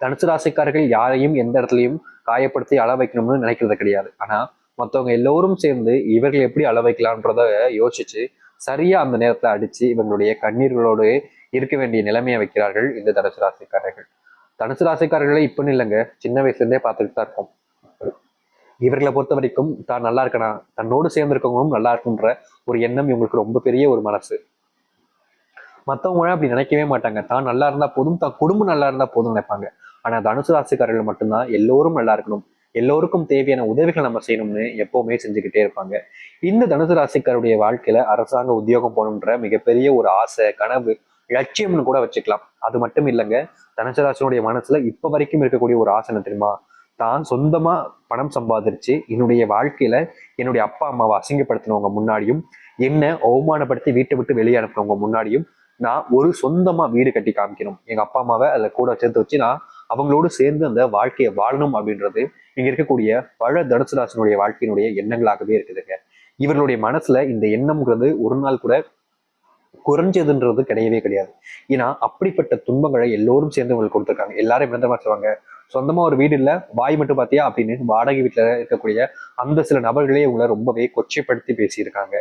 தனுசு ராசிக்காரர்கள் யாரையும் எந்த இடத்துலையும் காயப்படுத்தி அள வைக்கணும்னு நினைக்கிறது கிடையாது. ஆனா மற்றவங்க எல்லோரும் சேர்ந்து இவர்கள் எப்படி அள வைக்கலான்றத யோசிச்சு சரியா அந்த நேரத்துல அடிச்சு இவங்களுடைய கண்ணீர்களோடு இருக்க வேண்டிய நிலைமையை வைக்கிறார்கள் இந்த தனுசு ராசிக்காரர்கள். தனுசு ராசிக்காரர்களை இப்பன்னு இல்லைங்க. சின்ன வயசுல இருந்தே பார்த்துட்டு தான் இருக்கோம் இவர்களை பொறுத்த வரைக்கும் தான் நல்லா இருக்கணும். தன்னோடு சேர்ந்து இருக்கவங்களும் நல்லா இருக்குன்ற ஒரு எண்ணம் இவங்களுக்கு ரொம்ப பெரிய ஒரு மனசு. மற்றவங்க அப்படி நினைக்கவே மாட்டாங்க. தான் நல்லா இருந்தா போதும் தான் குடும்பம் நல்லா இருந்தா போதும் நினைப்பாங்க. ஆனால் தனுசு ராசிக்காரர்கள் மட்டும்தான் எல்லோரும் நல்லா இருக்கணும். எல்லோருக்கும் தேவையான உதவிகள் நம்ம செய்யணும்னு எப்பவுமே செஞ்சுக்கிட்டே இருப்பாங்க. இந்த தனுசு ராசிக்காருடைய வாழ்க்கையில அரசாங்க உத்தியோகம் போகணுன்ற மிகப்பெரிய ஒரு ஆசை கனவு லட்சியம்னு கூட வச்சுக்கலாம். அது மட்டும் இல்லைங்க. தனுசு ராசினுடைய மனசுல இப்ப வரைக்கும் இருக்கக்கூடிய ஒரு ஆசை தெரியுமா? தான் சொந்தமா பணம் சம்பாதிச்சு என்னுடைய வாழ்க்கையில என்னுடைய அப்பா அம்மாவை அசிங்கப்படுத்தினவங்க முன்னாடியும் என்ன அவமானப்படுத்தி வீட்டை விட்டு வெளியே அனுப்புனவங்க முன்னாடியும் நான் ஒரு சொந்தமா வீடு கட்டி காமிக்கணும். எங்க அப்பா அம்மாவை அதில் கூட சேர்த்து வச்சு நான் அவங்களோடு சேர்ந்து அந்த வாழ்க்கையை வாழணும் அப்படின்றது இங்க இருக்கக்கூடிய பல தனுசு வாழ்க்கையினுடைய எண்ணங்களாகவே இருக்குதுங்க. இவர்களுடைய மனசுல இந்த எண்ணம்ங்கிறது ஒரு நாள் கூட குறைஞ்சதுன்றது கிடையவே கிடையாது. ஏன்னா அப்படிப்பட்ட துன்பங்களை எல்லோரும் சேர்ந்து உங்களுக்கு கொடுத்துருக்காங்க. எல்லாரும் என்ன தெரியுமா சொல்லுவாங்க? சொந்தமா ஒரு வீடு இல்ல வாய் மட்டும் பாத்தியா அப்படின்னு வாடகை வீட்டுல இருக்கக்கூடிய அந்த சில நபர்களே உங்களை ரொம்பவே கொச்சைப்படுத்தி பேசியிருக்காங்க.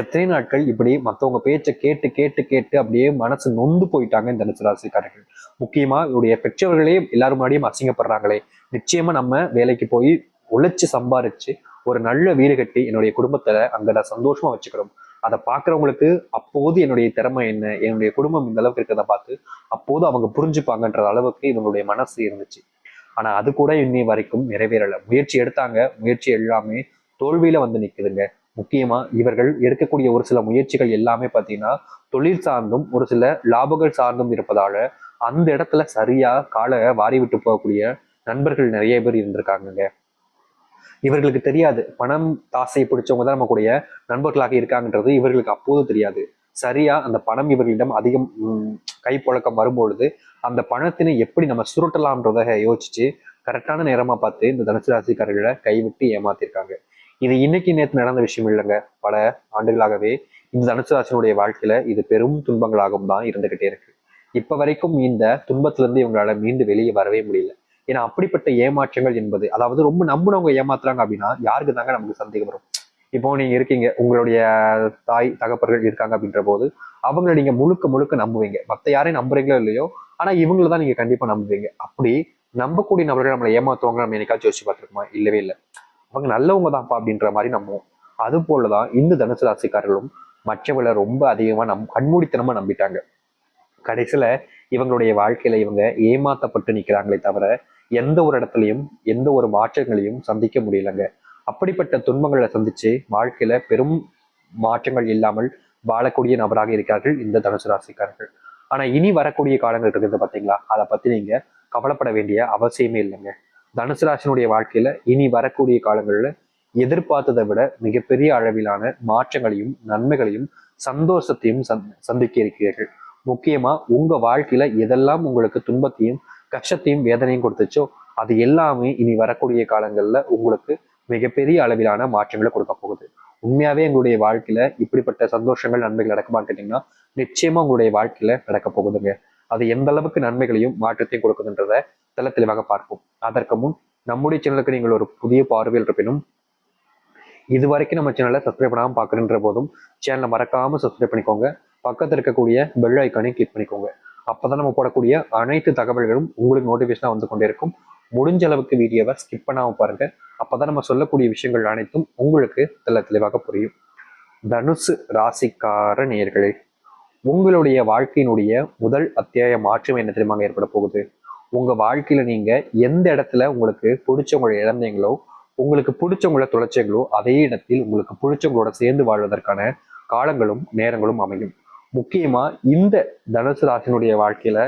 எத்தனை நாட்கள் இப்படி மத்தவங்க பேச்சை கேட்டு கேட்டு கேட்டு அப்படியே மனசு நொந்து போயிட்டாங்க இந்த தனுசு முக்கியமாக முக்கியமா இவருடைய பெற்றவர்களே எல்லாரும் முன்னாடியும் அசிங்கப்படுறாங்களே. நிச்சயமா நம்ம வேலைக்கு போய் உழைச்சு சம்பாரிச்சு ஒரு நல்ல வீடு கட்டி என்னுடைய குடும்பத்தை அங்க நான் சந்தோஷமா வச்சுக்கிறோம். அதை பார்க்குறவங்களுக்கு அப்போது என்னுடைய திறமை என்ன? என்னுடைய குடும்பம் இந்த அளவுக்கு இருக்கிறத பார்த்து அப்போது அவங்க புரிஞ்சுப்பாங்கன்ற அளவுக்கு இவங்களுடைய மனசு இருந்துச்சு. ஆனா அது கூட இன்னி வரைக்கும் நிறைவேறல. முயற்சி எடுத்தாங்க. முயற்சி எல்லாமே தோல்வியில வந்து நிக்குதுங்க. முக்கியமா இவர்கள் எடுக்கக்கூடிய ஒரு சில முயற்சிகள் எல்லாமே பார்த்தீங்கன்னா தொழில் சார்ந்தும் ஒரு சில லாபங்கள் சார்ந்தும் இருப்பதால அந்த இடத்துல சரியா காலை வாரி விட்டு போகக்கூடிய நண்பர்கள் நிறைய பேர் இருந்திருக்காங்கங்க. இவர்களுக்கு தெரியாது. பணம் தாசை பிடிச்சவங்க தான் நம்ம கூடிய நண்பர்களாக இருக்காங்கன்றது இவர்களுக்கு அப்போது தெரியாது. சரியா அந்த பணம் இவர்களிடம் அதிகம் கைப்பழக்கம் வரும்பொழுது அந்த பணத்தினை எப்படி நம்ம சுருட்டலாம்ன்றத யோசிச்சு கரெக்டான நேரமா பார்த்து இந்த தனுசு ராசிக்காரர்களை கைவிட்டு ஏமாத்திருக்காங்க. இது இன்னைக்கு நேற்று நடந்த விஷயம் இல்லைங்க. பல ஆண்டுகளாகவே இந்த தனுசு ராசினுடைய வாழ்க்கையில இது பெரும் துன்பங்களாகவும் தான் இருந்துகிட்டே இருக்கு. இப்ப வரைக்கும் இந்த துன்பத்திலிருந்து இவங்களால மீண்டு வெளியே வரவே முடியல. ஏன்னா அப்படிப்பட்ட ஏமாற்றங்கள் என்பது அதாவது ரொம்ப நம்பினவங்க ஏமாத்துறாங்க அப்படின்னா யாருக்கு தாங்க நமக்கு சந்தேகம் வரும்? இப்போ நீங்க இருக்கீங்க உங்களுடைய தாய் தகப்பர்கள் இருக்காங்க அப்படின்ற போது அவங்கள நீங்க முழுக்க முழுக்க நம்புவீங்க. மற்ற யாரையும் நம்புறீங்களோ இல்லையோ ஆனா இவங்கள தான் நீங்க கண்டிப்பா நம்புவீங்க. அப்படி நம்பக்கூடிய நபர்கள் நம்மளை ஏமாத்துவாங்க நம்ம என்னைக்காச்சும் யோசிச்சு பார்த்துருக்கோமா? இல்லவே இல்லை. அவங்க நல்லவங்க தான்ப்பா அப்படின்ற மாதிரி நம்புவோம். அது போலதான் இந்த தனுசு ராசிக்காரர்களும் மற்றவங்களை ரொம்ப அதிகமா நம் கண்மூடித்தனமா நம்பிட்டாங்க. கடைசியில இவங்களுடைய வாழ்க்கையில இவங்க ஏமாத்தப்பட்டு நிக்கிறாங்களே தவிர எந்த ஒரு இடத்துலையும் எந்த ஒரு மாற்றங்களையும் சந்திக்க முடியலங்க. அப்படிப்பட்ட துன்பங்களை சந்திச்சு வாழ்க்கையில பெரும் மாற்றங்கள் இல்லாமல் வாழக்கூடிய நபராக இருக்கிறார்கள் இந்த தனுசு ராசிக்காரர்கள். ஆனா இனி வரக்கூடிய காலங்கள் இருக்குது பாத்தீங்களா? அதை பத்தி நீங்க கவலைப்பட வேண்டிய அவசியமே இல்லைங்க. தனுசு ராசினுடைய வாழ்க்கையில இனி வரக்கூடிய காலங்கள்ல எதிர்பார்த்ததை விட மிகப்பெரிய அளவிலான மாற்றங்களையும் நன்மைகளையும் சந்தோஷத்தையும் சந்திக்க இருக்கிறீர்கள். முக்கியமா உங்க வாழ்க்கையில எதெல்லாம் உங்களுக்கு துன்பத்தையும் கஷ்டத்தையும் வேதனையும் கொடுத்துச்சோ அது எல்லாமே இனி வரக்கூடிய காலங்கள்ல உங்களுக்கு மிகப்பெரிய அளவிலான மாற்றங்களை கொடுக்க போகுது. உண்மையாவே எங்களுடைய வாழ்க்கையில இப்படிப்பட்ட சந்தோஷங்கள் நன்மைகள் நடக்குமான்னு கேட்டீங்கன்னா நிச்சயமா உங்களுடைய வாழ்க்கையில நடக்க போகுதுங்க. அது எந்த அளவுக்கு நன்மைகளையும் மாற்றத்தையும் கொடுக்குதுன்றத தெல தெளிவாக பார்ப்போம். அதற்கு முன் நம்முடைய சேனலுக்கு நீங்கள் ஒரு புதிய பார்வையில் இருப்பினும் இது வரைக்கும் நம்ம சேனலை சப்ஸ்கிரைப் பண்ணாமல் பார்க்குறன்ற போதும் சேனலை மறக்காம சப்ஸ்கிரைப் பண்ணிக்கோங்க. பக்கத்தில் இருக்கக்கூடிய பெல் ஐக்கானையும் கிளிக் பண்ணிக்கோங்க. அப்போதான் நம்ம போடக்கூடிய அனைத்து தகவல்களும் உங்களுக்கு நோட்டிஃபிகேஷனாக வந்து கொண்டே இருக்கும். முடிஞ்ச அளவுக்கு வீடியோவை ஸ்கிப் பண்ணாமல் பாருங்க. அப்போதான் நம்ம சொல்லக்கூடிய விஷயங்கள் அனைத்தும் உங்களுக்கு தெல்ல தெளிவாக புரியும். தனுசு ராசிக்கார நேர்களே உங்களுடைய வாழ்க்கையினுடைய முதல் அத்தியாய மாற்றம் என்ன தெரியுமாங்க ஏற்பட போகுது? உங்கள் வாழ்க்கையில் நீங்கள் எந்த இடத்துல உங்களுக்கு பிடிச்சவங்களை இழந்தீங்களோ உங்களுக்கு பிடிச்சவங்களை தொலைச்சீங்களோ அதே இடத்தில் உங்களுக்கு பிடிச்சவங்களோட சேர்ந்து வாழ்வதற்கான காலங்களும் நேரங்களும் அமையும். முக்கியமா இந்த தனுசு ராசினுடைய வாழ்க்கையில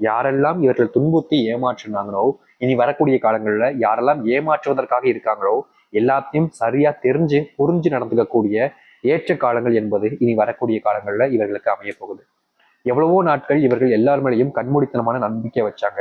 யாரெல்லாம் இவர்கள் துன்புத்தி ஏமாற்றினாங்களோ இனி வரக்கூடிய காலங்கள்ல யாரெல்லாம் ஏமாற்றுவதற்காக இருக்காங்களோ எல்லாத்தையும் சரியா தெரிஞ்சு புரிஞ்சு நடந்துக்கக்கூடிய ஏற்ற காலங்கள் என்பது இனி வரக்கூடிய காலங்கள்ல இவர்களுக்கு அமைய போகுது. எவ்வளவோ நாட்கள் இவர்கள் எல்லார் மேலேயும் கண்மூடித்தனமான நம்பிக்கை வச்சாங்க.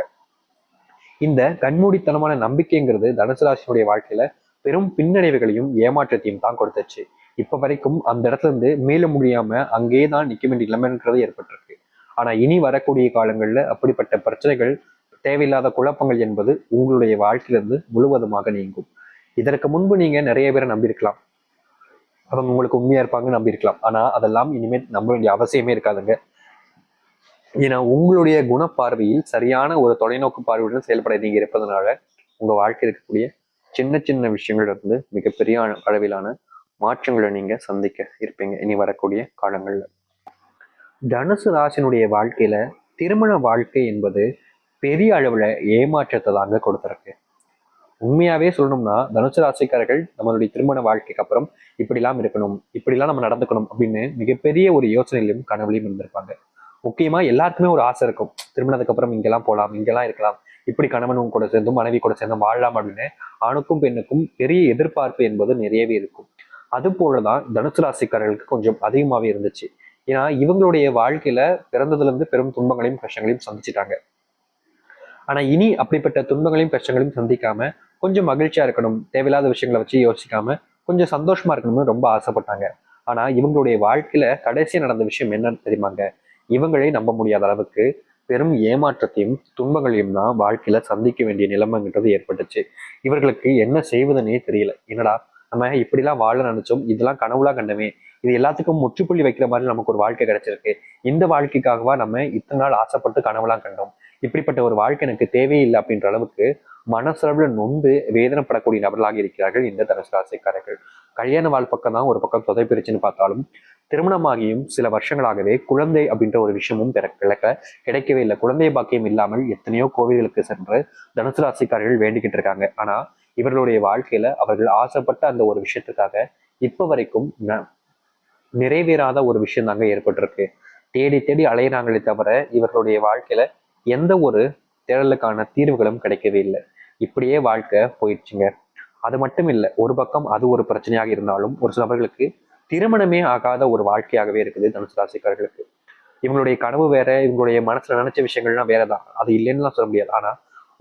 இந்த கண்மூடித்தனமான நம்பிக்கைங்கிறது தனுசு வாழ்க்கையில பெரும் பின்னடைவுகளையும் ஏமாற்றத்தையும் தான் கொடுத்துச்சு. இப்ப வரைக்கும் அந்த இடத்துல இருந்து மேல முடியாம அங்கேயே தான் நிக்க வேண்டிய நிலைமைன்றது ஏற்பட்டிருக்கு. ஆனா இனி வரக்கூடிய காலங்கள்ல அப்படிப்பட்ட பிரச்சனைகள் தேவையில்லாத குழப்பங்கள் என்பது உங்களுடைய வாழ்க்கையிலிருந்து முழுவதுமாக நீங்கும். இதற்கு முன்பு நீங்க நிறைய பேரை நம்பியிருக்கலாம். அவங்க உங்களுக்கு உண்மையா இருப்பாங்கன்னு நம்பியிருக்கலாம். ஆனா அதெல்லாம் இனிமேல் நம்ப வேண்டிய அவசியமே இருக்காதுங்க. ஏன்னா உங்களுடைய குணப்பார்வையில் சரியான ஒரு தொலைநோக்கு பார்வையுடன் செயல்பட நீங்க இருப்பதனால உங்க வாழ்க்கை இருக்கக்கூடிய சின்ன சின்ன விஷயங்கள்ல இருந்து மிகப்பெரிய அளவிலான மாற்றங்களை நீங்க சந்திக்க இருப்பீங்க. இனி வரக்கூடிய காலங்கள்ல. தனுசு ராசினுடைய வாழ்க்கையில திருமண வாழ்க்கை என்பது பெரிய அளவில் ஏமாற்றத்தை தாங்க கொடுத்துருக்கு. உண்மையாவே சொல்லணும்னா தனுசு ராசிக்காரர்கள் நம்மளுடைய திருமண வாழ்க்கைக்கு அப்புறம் இப்படிலாம் இருக்கணும் இப்படிலாம் நம்ம நடந்துக்கணும் அப்படின்னு மிகப்பெரிய ஒரு யோசனையிலும் கனவுலையும் இருந்திருப்பாங்க. முக்கியமா எல்லாருக்குமே ஒரு ஆசை இருக்கும். திருமணத்துக்கு அப்புறம் இங்கெல்லாம் போகலாம் இங்கெல்லாம் இருக்கலாம். இப்படி கணவனும் கூட சேர்ந்தும் மனைவி கூட சேர்ந்தும் வாழலாம் அப்படின்னு ஆணுக்கும் பெண்ணுக்கும் பெரிய எதிர்பார்ப்பு என்பது நிறையவே இருக்கும். அது போலதான் தனுசு ராசிக்காரர்களுக்கு கொஞ்சம் அதிகமாவே இருந்துச்சு. ஏன்னா இவங்களுடைய வாழ்க்கையில பிறந்ததுல இருந்து பெரும் துன்பங்களையும் கஷ்டங்களையும் சந்திச்சிட்டாங்க. ஆனா இனி அப்படிப்பட்ட துன்பங்களையும் கஷ்டங்களையும் சந்திக்காம கொஞ்சம் மகிழ்ச்சியா இருக்கணும் தேவையில்லாத விஷயங்களை வச்சு யோசிக்காம கொஞ்சம் சந்தோஷமா இருக்கணும்னு ரொம்ப ஆசைப்பட்டாங்க. ஆனா இவங்களுடைய வாழ்க்கையில கடைசி நடந்த விஷயம் என்னன்னு தெரியுமாங்க? இவங்களே நம்ப முடியாத அளவுக்கு பெரும் ஏமாற்றத்தையும் துன்பங்களையும் தான் வாழ்க்கையில சந்திக்க வேண்டிய நிலைமைங்கிறது ஏற்பட்டுச்சு. இவர்களுக்கு என்ன செய்வதுன்னே தெரியல. என்னடா நம்ம இப்படிலாம் வாழ நினைச்சோம் இதெல்லாம் கனவுலாம் கண்டமே. இது எல்லாத்துக்கும் முற்றுப்புள்ளி வைக்கிற மாதிரி நமக்கு ஒரு வாழ்க்கை கிடைச்சிருக்கு. இந்த வாழ்க்கைக்காகவா நம்ம இத்தனை நாள் ஆசைப்பட்டு கனவுலாம் கண்டோம். இப்படிப்பட்ட ஒரு வாழ்க்கை எனக்கு தேவையில்லை அப்படின்ற அளவுக்கு மனசளவுல நொந்து வேதனைப்படக்கூடிய நபர்களாக இருக்கிறார்கள் இந்த தனுசு ராசிக்காரர்கள். கல்யாண வாழ் பக்கம் தான் ஒரு பக்கம் தொதை பிரிச்சுன்னு பார்த்தாலும் திருமணமாகியும் சில வருஷங்களாகவே குழந்தை அப்படின்ற ஒரு விஷயமும் பிற கிழக்க கிடைக்கவே இல்லை. குழந்தை பாக்கியம் இல்லாமல் எத்தனையோ கோவில்களுக்கு சென்று தனுசு ராசிக்காரர்கள் வேண்டிக்கிட்டு இருக்காங்க. ஆனா இவர்களுடைய வாழ்க்கையில அவர்கள் ஆசைப்பட்ட அந்த ஒரு விஷயத்துக்காக இப்ப வரைக்கும் ந- நிறைவேறாத ஒரு விஷயம் தாங்க ஏற்பட்டிருக்கு. தேடி தேடி அலையிறாங்களே தவிர இவர்களுடைய வாழ்க்கையில எந்த ஒரு தேடலுக்கான தீர்வுகளும் கிடைக்கவே இல்லை. இப்படியே வாழ்க்கை போயிடுச்சுங்க. அது மட்டும் இல்லை ஒரு பக்கம் அது ஒரு பிரச்சனையாக இருந்தாலும் ஒரு சில நபர்களுக்கு திருமணமே ஆகாத ஒரு வாழ்க்கையாகவே இருக்குது தனுசு ராசிக்காரர்களுக்கு. இவங்களுடைய கனவு வேற இவங்களுடைய மனசுல நினைச்ச விஷயங்கள்லாம் வேறதான். அது இல்லைன்னுலாம் சொல்ல முடியாது. ஆனா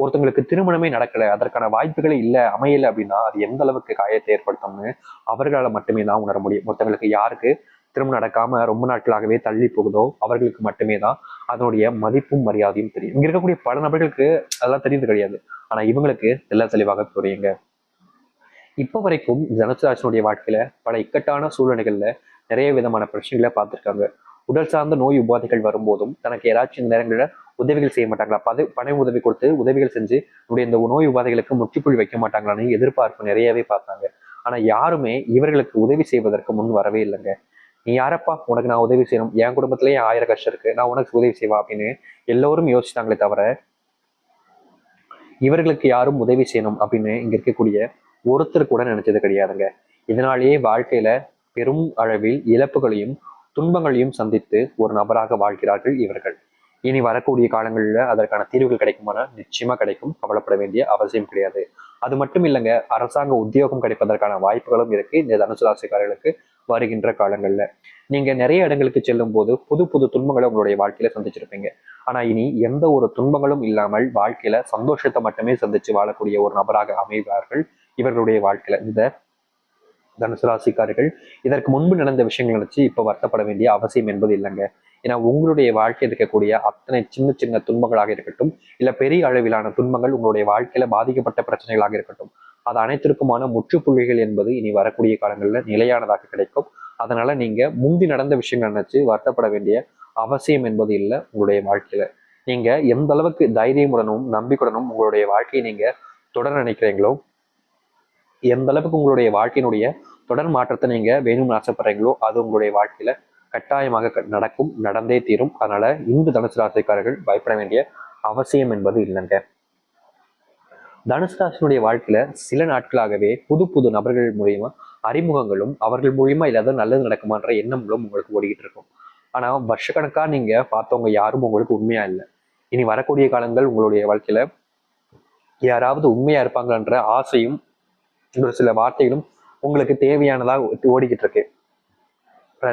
ஒருத்தவங்களுக்கு திருமணமே நடக்கல அதற்கான வாய்ப்புகளே இல்லை அமையல அப்படின்னா அது எந்த அளவுக்கு காயத்தை ஏற்படுத்தும்னு அவர்களால் மட்டுமே தான் உணர முடியும். ஒருத்தங்களுக்கு யாருக்கு திருமணம் நடக்காம ரொம்ப நாட்களாகவே தள்ளி போகுதோ அவர்களுக்கு மட்டுமே தான் அதனுடைய மதிப்பும் மரியாதையும் தெரியும். இங்க இருக்கக்கூடிய பல நபர்களுக்கு அதெல்லாம் தெரியுது கிடையாது. ஆனா இவங்களுக்கு தெள்ள தெளிவாக புரியுங்க. இப்போ வரைக்கும் தனுசு வாழ்க்கையில பல இக்கட்டான சூழ்நிலைகள்ல நிறைய விதமான பிரச்சனைகளை பார்த்திருக்காங்க. உடல் சார்ந்த நோய் உபாதைகள் வரும்போதும் தனக்கு யாராச்சும் இந்த நேரங்களில் உதவிகள் செய்ய மாட்டாங்களா? பத பண உதவி கொடுத்து உதவிகள் செஞ்சு நம்முடைய இந்த நோய் உபாதைகளுக்கு முற்றுப்புள்ளி வைக்க மாட்டாங்களான்னு எதிர்பார்ப்பு நிறையவே பார்த்தாங்க. ஆனா யாருமே இவர்களுக்கு உதவி செய்வதற்கு முன் வரவே இல்லைங்க. நீ யாரப்பா? உனக்கு நான் உதவி செய்யணும். என் குடும்பத்திலேயே ஆயிரம் கஷ்டம் இருக்கு. நான் உனக்கு உதவி செய்வா அப்படின்னு எல்லோரும் யோசிச்சாங்களே தவிர இவர்களுக்கு யாரும் உதவி செய்யணும் அப்படின்னு இங்க இருக்கக்கூடிய ஒருத்தர் கூட நினைச்சது கிடையாதுங்க. இதனாலேயே வாழ்க்கையில பெரும் அளவில் இழப்புகளையும் துன்பங்களையும் சந்தித்து ஒரு நபராக வாழ்கிறார்கள் இவர்கள். இனி வரக்கூடிய காலங்களில் அதற்கான தீர்வுகள் கிடைக்குமானா? நிச்சயமா கிடைக்கும். கவலைப்பட வேண்டிய அவசியம் கிடையாது. அது மட்டும் இல்லைங்க அரசாங்க உத்தியோகம் கிடைப்பதற்கான வாய்ப்புகளும் இருக்கு. இந்த தனுசு ராசிக்காரர்களுக்கு வருகின்ற காலங்கள்ல. நீங்க நிறைய இடங்களுக்கு செல்லும் போது புது புது துன்பங்களை உங்களுடைய வாழ்க்கையில சந்திச்சிருப்பீங்க. ஆனா இனி எந்த ஒரு துன்பங்களும் இல்லாமல் வாழ்க்கையில சந்தோஷத்தை மட்டுமே சந்திச்சு வாழக்கூடிய ஒரு நபராக அமைவார்கள் இவர்களுடைய வாழ்க்கையில. இந்த தனுசு ராசிக்காரர்கள் இதற்கு முன்பு நடந்த விஷயங்களை வச்சு இப்ப வருத்தப்பட வேண்டிய அவசியம் என்பது இல்லைங்க. ஏன்னா உங்களுடைய வாழ்க்கையில் இருக்கக்கூடிய அத்தனை சின்ன சின்ன துன்பங்களாக இருக்கட்டும் இல்ல பெரிய அளவிலான துன்பங்கள் உங்களுடைய வாழ்க்கையில பாதிக்கப்பட்ட பிரச்சனைகளாக இருக்கட்டும் அது அனைத்திற்குமான முற்றுப்புள்ளிகள் என்பது இனி வரக்கூடிய காலங்களில் நிலையானதாக கிடைக்கும். அதனால நீங்க முந்தி நடந்த விஷயங்கள் நினைச்சு வருத்தப்பட வேண்டிய அவசியம் என்பது இல்லை உங்களுடைய வாழ்க்கையில. நீங்க எந்த அளவுக்கு தைரியமுடனும் நம்பிக்கையுடனும் உங்களுடைய வாழ்க்கையை நீங்க தொடர நினைக்கிறீங்களோ எந்த அளவுக்கு உங்களுடைய வாழ்க்கையினுடைய தொடர் மாற்றத்தை நீங்க வேணும்னு ஆசைப்படுறீங்களோ அது உங்களுடைய வாழ்க்கையில கட்டாயமாக க- நடக்கும் நடந்தே தீரும். அதனால இந்த தனுசு ராசிக்காரர்கள் பயப்பட வேண்டிய அவசியம் என்பது இல்லைங்க. தனுசு ராசினுடைய வாழ்க்கையில சில நாட்களாகவே புது புது நபர்கள் மூலியமா அறிமுகங்களும் அவர்கள் மூலியமா ஏதாவது நல்லது நடக்குமான்ற எண்ணங்களும் உங்களுக்கு ஓடிக்கிட்டு இருக்கும். ஆனா வருஷக்கணக்கா நீங்க பார்த்தவங்க யாரும் உங்களுக்கு உண்மையா இல்லை. இனி வரக்கூடிய காலங்கள் உங்களுடைய வாழ்க்கையில யாராவது உண்மையா இருப்பாங்கன்ற ஆசையும் ஒரு சில வார்த்தைகளும் உங்களுக்கு தேவையானதாக ஓடிக்கிட்டு இருக்கு.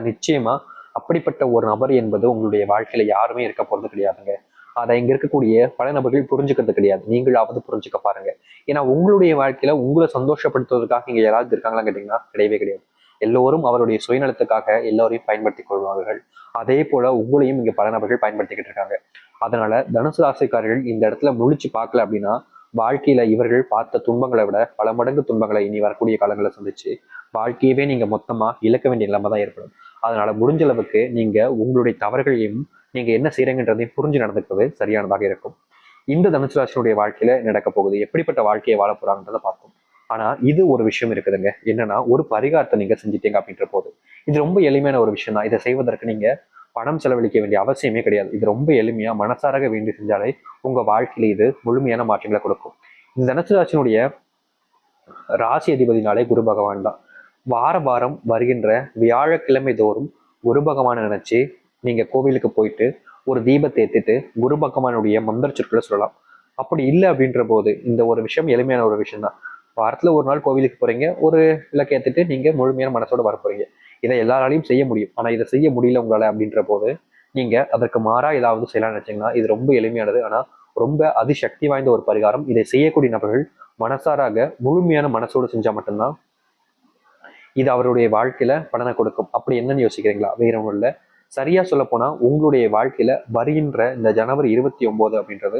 நிச்சயமா அப்படிப்பட்ட ஒரு நபர் என்பது உங்களுடைய வாழ்க்கையில யாருமே இருக்க போறது கிடையாதுங்க. அதை இங்க இருக்கக்கூடிய பல நபர்கள் புரிஞ்சுக்கிறது கிடையாது. நீங்களாவது புரிஞ்சுக்க பாருங்க. ஏன்னா உங்களுடைய வாழ்க்கையில உங்களை சந்தோஷப்படுத்துவதற்காக இங்க யாராவது இருக்காங்களா கேட்டீங்கன்னா கிடையவே கிடையாது. எல்லோரும் அவருடைய சுயநலத்துக்காக எல்லோரையும் பயன்படுத்தி கொள்வார்கள். அதே போல உங்களையும் இங்க பல நபர்கள் பயன்படுத்திக்கிட்டு இருக்காங்க. அதனால தனுசு ராசிக்காரர்கள் இந்த இடத்துல முழிச்சு பார்க்கல அப்படின்னா வாழ்க்கையில இவர்கள் பார்த்த துன்பங்களை விட பல மடங்கு துன்பங்களை இனி வரக்கூடிய காலங்களை சந்திச்சு வாழ்க்கையவே நீங்க மொத்தமா இழக்க வேண்டிய நிலைமை தான் ஏற்படும். அதனால முடிஞ்ச அளவுக்கு நீங்க உங்களுடைய தவறுகளையும் நீங்க என்ன செய்யறீங்கன்றதையும் புரிஞ்சு நடந்துக்கிறது சரியானதாக இருக்கும். இந்த தனுசு ராசினுடைய வாழ்க்கையில நடக்க போகுது? எப்படிப்பட்ட வாழ்க்கையை வாழ போறாங்கன்றத பார்த்தோம் ஆனா இது ஒரு விஷயம் இருக்குதுங்க. என்னன்னா ஒரு பரிகாரத்தை நீங்க செஞ்சிட்டீங்க அப்படின்ற போது இது ரொம்ப எளிமையான ஒரு விஷயம் தான். இதை செய்வதற்கு நீங்க பணம் செலவழிக்க வேண்டிய அவசியமே கிடையாது. இது ரொம்ப எளிமையா மனசாரக வேண்டி செஞ்சாலே உங்க வாழ்க்கையில இது முழுமையான மாற்றங்களை கொடுக்கும். இந்த தனுசு ராசினுடைய ராசி அதிபதினாலே குரு பகவான் தான். வார வாரம் வருகின்ற வியாழக்கிழமை தோறும் குரு பகவானை நினைச்சு நீங்கள் கோவிலுக்கு போயிட்டு ஒரு தீபத்தை ஏற்றிட்டு குரு பகவானுடைய மந்திர சொற்களை சொல்லலாம். அப்படி இல்லை அப்படின்ற போது இந்த ஒரு விஷயம் எளிமையான ஒரு விஷயம் தான் வாரத்தில் ஒரு நாள் கோவிலுக்கு போகிறீங்க ஒரு விளக்கு ஏற்றிட்டு நீங்கள் முழுமையான மனசோட வர போகிறீங்க இதை எல்லாராலையும் செய்ய முடியும். ஆனால் இதை செய்ய முடியல உங்களால் அப்படின்ற போது நீங்கள் அதற்கு மாறாக ஏதாவது செய்யலாம்னு நினைச்சீங்கன்னா இது ரொம்ப எளிமையானது. ஆனால் ரொம்ப அதிசக்தி வாய்ந்த ஒரு பரிகாரம். இதை செய்யக்கூடிய நபர்கள் மனசாராக முழுமையான மனசோடு செஞ்சால் மட்டும்தான் இது அவருடைய வாழ்க்கையில பலனை கொடுக்கும். அப்படி என்னன்னு யோசிக்கிறீங்களா? வேற ஒன்றும் இல்லை. சரியா சொல்ல போனா உங்களுடைய வாழ்க்கையில வருகின்ற இந்த ஜனவரி இருபத்தி ஒன்பது அப்படின்றது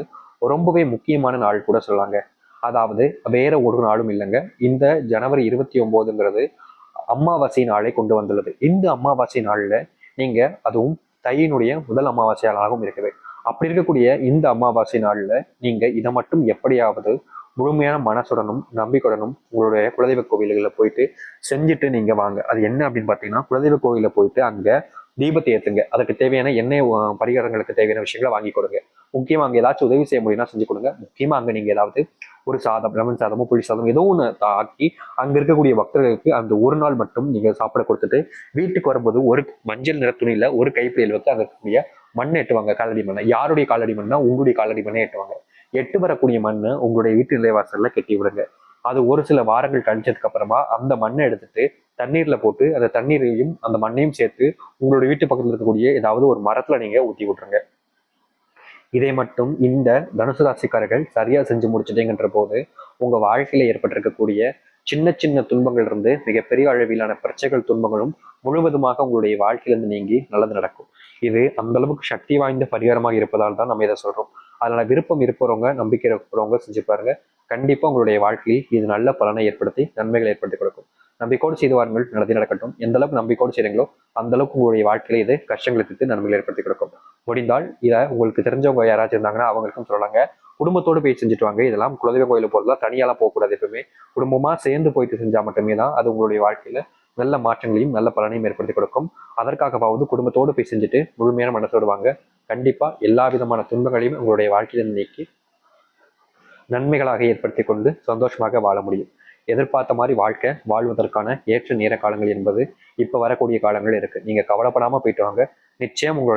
ரொம்பவே முக்கியமான நாள் கூட சொல்லாங்க அதாவது வேற ஒரு நாளும் இல்லைங்க. இந்த ஜனவரி இருபத்தி ஒன்பதுங்கிறது அமாவாசை நாளை கொண்டு வந்துள்ளது. இந்த அமாவாசை நாள்ல நீங்க அதுவும் தையினுடைய முதல் அமாவாசை நாளாகவும் இருக்குது அப்படி இருக்கக்கூடிய இந்த அமாவாசை நாள்ல நீங்க இதை மட்டும் எப்படியாவது முழுமையான மனசுடனும் நம்பிக்கையுடனும் உங்களுடைய குலதெய்வ கோவில்களில் போயிட்டு செஞ்சுட்டு நீங்க வாங்க. அது என்ன அப்படின்னு பார்த்தீங்கன்னா குலதெய்வ கோவிலில் போயிட்டு அங்க தீபத்தை ஏத்துங்க. அதுக்கு தேவையான எண்ணெய் பரிகாரங்களுக்கு தேவையான விஷயங்களை வாங்கி கொடுங்க. முக்கியமா அங்க ஏதாச்சும் உதவி செய்ய முடியும்னா செஞ்சு கொடுங்க. முக்கியமா அங்க நீங்க ஏதாவது ஒரு சாதம் லெமன் சாதமோ புளி சாதம் ஏதோ ஒன்று ஆக்கி அங்க இருக்கக்கூடிய பக்தர்களுக்கு அந்த ஒரு நாள் மட்டும் நீங்க சாப்பிட கொடுத்துட்டு வீட்டுக்கு வரும்போது ஒரு மஞ்சள் நிற துணியில ஒரு கைப்பிடியில் வச்சு அங்க இருக்கக்கூடிய மண்ணை எட்டுவாங்க காலடி மண்ணை. யாருடைய காலடி மண்ணா உங்களுடைய காலடி மண்ணை எட்டுவாங்க எட்டு வரக்கூடிய மண்ணை உங்களுடைய வீட்டு நிலைவாசல்ல கட்டி விடுங்க. அது ஒரு சில வாரங்கள் கழிச்சதுக்கு அப்புறமா அந்த மண்ணை எடுத்துட்டு தண்ணீர்ல போட்டு அந்த தண்ணீரையும் அந்த மண்ணையும் சேர்த்து உங்களுடைய வீட்டு பக்கத்துல இருக்கக்கூடிய ஏதாவது ஒரு மரத்துல நீங்க ஊத்தி விட்டுருங்க. இதை மட்டும் இந்த தனுசு ராசிக்காரர்கள் சரியா செஞ்சு முடிச்சிட்டீங்கன்ற போது உங்க வாழ்க்கையில ஏற்பட்டிருக்கக்கூடிய சின்ன சின்ன துன்பங்கள் இருந்து மிகப்பெரிய அளவிலான பிரச்சனைகள் துன்பங்களும் முழுவதுமாக உங்களுடைய வாழ்க்கையிலிருந்து நீங்கி நல்லது நடக்கும். இது அந்த அளவுக்கு சக்தி வாய்ந்த பரிகாரமாக இருப்பதால் தான் நம்ம இதை சொல்றோம். அதனால விருப்பம் இருப்பவங்க நம்பிக்கை இருக்கிறவங்க செஞ்சு பாருங்க. கண்டிப்பா உங்களுடைய வாழ்க்கையில் இது நல்ல பலனை ஏற்படுத்தி நன்மைகளை ஏற்படுத்தி கொடுக்கும். நம்பிக்கோடு செய்து வாருங்கள். நல்லது நடக்கட்டும். எந்த அளவுக்கு நம்பிக்கோடு செய்றீங்களோ அந்த அளவுக்கு உங்களுடைய வாழ்க்கையில இது கஷ்டங்களை தீர்த்து நன்மைகளை ஏற்படுத்தி கொடுக்கும். முடிந்தால் இதை உங்களுக்கு தெரிஞ்சவங்க யாராச்சும் இருந்தாங்கன்னா அவங்களுக்கும் சொல்லலாங்க. குடும்பத்தோடு போய் செஞ்சுட்டு வாங்க. இதெல்லாம் குலதெய்வ கோயிலுக்கு போகிறதுலாம் தனியாலாம் போகக்கூடாது எப்பவுமே. குடும்பமா சேர்ந்து போயிட்டு செஞ்சால் மட்டுமே தான் அது உங்களுடைய வாழ்க்கையில் நல்ல மாற்றங்களையும் நல்ல பலனையும் ஏற்படுத்தி கொடுக்கும். அதற்காகவாவது குடும்பத்தோடு போய் செஞ்சுட்டு முழுமையான மனசோடு வாங்க. கண்டிப்பாக எல்லா விதமான துன்பங்களையும் உங்களுடைய வாழ்க்கையில் நீக்கி நன்மைகளாக ஏற்படுத்தி கொண்டு சந்தோஷமாக வாழ முடியும். எதிர்பார்த்த மாதிரி வாழ்க்கை வாழ்வதற்கான ஏற்ற நேர காலங்கள் என்பது இப்போ வரக்கூடிய காலங்கள் இருக்கு. நீங்க கவலைப்படாமல் போயிட்டு வாங்க. நிச்சயம் உங்களுடைய